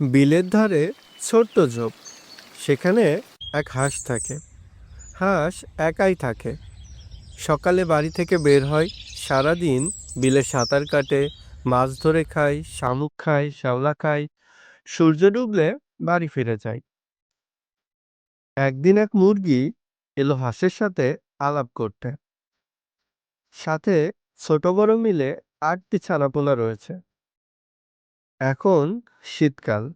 বিলের ধারে ছোট্ট ঝোপ। সেখানে এক হাঁস থাকে। হাঁস একাই থাকে। সকালে বাড়ি থেকে বের হয়, সারাদিন বিলে সাঁতার কাটে, মাছ ধরে খায়, শামুক খায়, শ্যাওলা খায়। সূর্য ডুবলে বাড়ি ফিরে যায়। একদিন এক মুরগি এলো হাঁসের সাথে আলাপ করতে। সাথে ছোট বড় মিলে আটটি ছানাপোনা রয়েছে। এখন শীতকাল।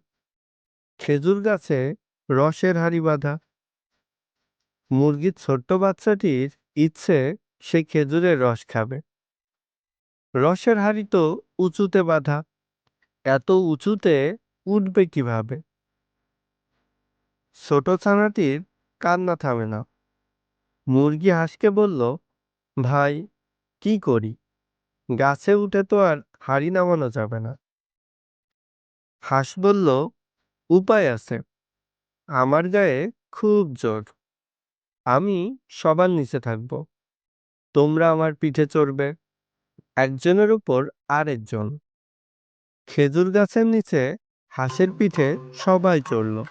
খেজুর গাছে রসের হাঁড়ি বাঁধা। মুরগির ছোট্ট বাচ্চাটির ইচ্ছে সে খেজুরের রস খাবে। রসের হাঁড়ি তো উঁচুতে বাঁধা। এত উঁচুতে উঠবে কীভাবে? ছোট ছানাটির কান্না থামে না। মুরগি হাঁসকে বলল, ভাই, কি করি? গাছে উঠে তো আর হাঁড়ি নামানো যাবে না। হাঁস বলল, উপায় আছে। আমার গায়ে খুব জোর আমি সবার নিচে থাকব। তোমরা আমার পিঠে চড়বে। একজনের উপর আরেকজন। খেজুর গাছের নিচে হাঁসের পিঠে সবাই চড়ল।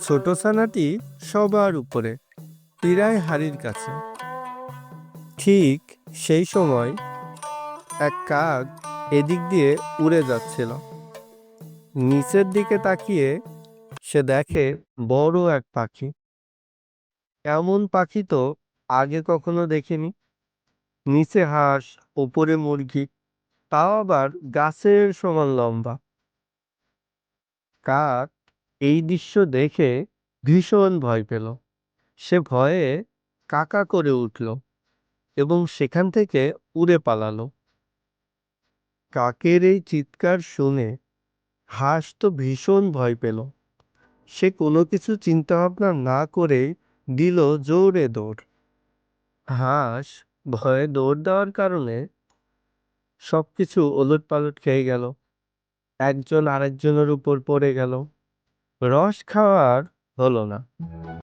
ছোট ছানাটি সবার উপরে, প্রায় হাড়ির কাছে। ঠিক সেই সময় এক কাক এদিক দিয়ে উড়ে যাচ্ছিল। নিচের দিকে তাকিয়ে সে দেখে বড় এক পাখি। এমন পাখি তো আগে কখনো দেখিনি। নিচে হাঁস, ওপরে মুরগি, তাও আবার গাছের সমান লম্বা। কাক এই দৃশ্য দেখে ভীষণ ভয় পেল। সে ভয়ে কাকা করে উঠল এবং সেখান থেকে উড়ে পালালো। কাকের এই চিৎকার শুনে হাঁস তো ভীষণ ভয় পেল। সে কোনো কিছু চিন্তা ভাবনা না করে দিল জোরে দৌড়। হাঁস ভয়ে দৌড় দেওয়ার কারণে সব কিছু ওলট পালট খেয়ে গেল। একজন আরেকজনের উপর পড়ে গেল। রস খাওয়ার হলো না।